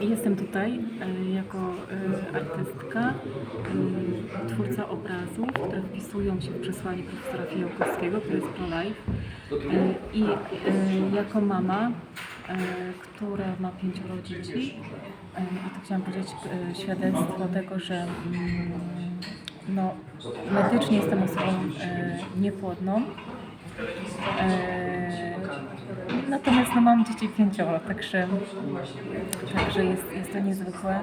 jestem tutaj y, jako y, artystka, y, twórca obrazów, które wpisują się w przesłanie profesora Fijałkowskiego, to jest pro-life. I jako mama, która ma pięcioro dzieci, i to chciałam powiedzieć świadectwo tego, że mm, no, medycznie jestem osobą niepłodną. E, Natomiast no, mam dzieci pięcioro, także, także jest, jest to niezwykłe.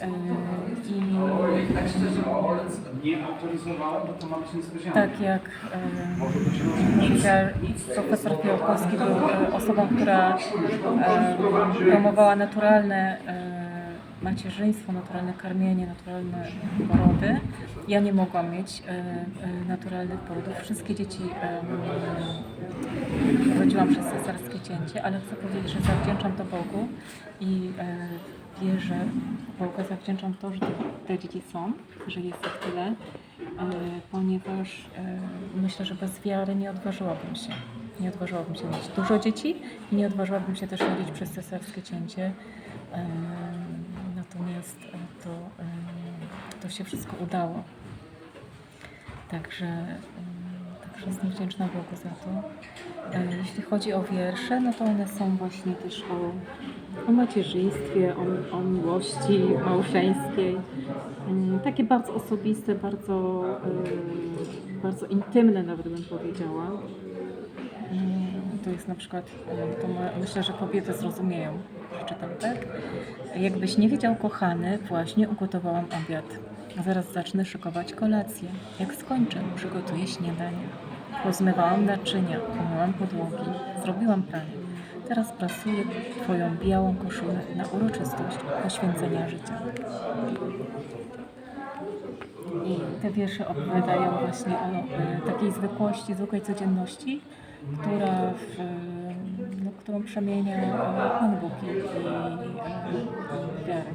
E, I tak jak e, profesor Fiałkowski był e, osobą, która e, promowała naturalne e, macierzyństwo, naturalne karmienie, naturalne porody. Ja nie mogłam mieć e, e, naturalnych porodów. Wszystkie dzieci e, urodziłam przez cesarskie cięcie, ale chcę powiedzieć, że zawdzięczam to Bogu i e, wierzę w Boga, zawdzięczam to, że te, dzieci są, że jest ich tyle, e, ponieważ e, myślę, że bez wiary nie odważyłabym się. Nie odważyłabym się mieć dużo dzieci i nie odważyłabym się też rodzić przez cesarskie cięcie. E, natomiast e, to, e, to się wszystko udało. Także, y, także jestem wdzięczna Bogu za to. E, Jeśli chodzi o wiersze, no to one są właśnie też o, o macierzyństwie, o, o miłości małżeńskiej. Mm, Takie bardzo osobiste, bardzo, bardzo intymne nawet bym powiedziała. To jest na przykład, y, to myślę, że kobiety zrozumieją, przeczytam tak. Jakbyś nie wiedział, kochany, właśnie ugotowałam obiad. Zaraz zacznę szykować kolację. Jak skończę, przygotuję śniadanie. Pozmywałam naczynia, umyłam podłogi, zrobiłam pranie. Teraz prasuję Twoją białą koszulę na uroczystość poświęcenia życia. I te wiersze opowiadają właśnie o e, takiej zwykłości, zwykłej codzienności, która w, e, no, którą przemienia e, Pan Bóg i, i, i wiarę.